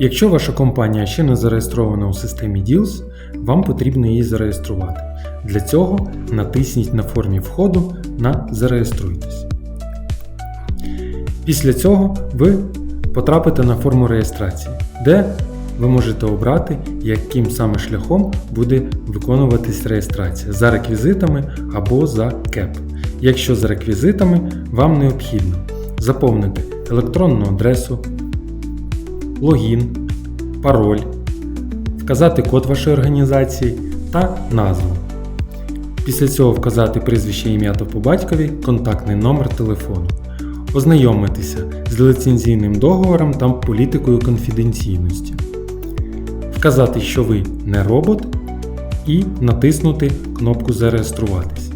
Якщо ваша компанія ще не зареєстрована у системі DILS, вам потрібно її зареєструвати. Для цього натисніть на формі входу на Зареєструйтесь. Після цього ви потрапите на форму реєстрації, де ви можете обрати, яким саме шляхом буде виконуватись реєстрація за реквізитами або за КЕП. Якщо за реквізитами, вам необхідно заповнити електронну адресу, логін, пароль, вказати код вашої організації та назву. Після цього вказати прізвище ім'я та по батькові, контактний номер телефону. Ознайомитися з ліцензійним договором та політикою конфіденційності. Вказати, що ви не робот, і натиснути кнопку Зареєструватись.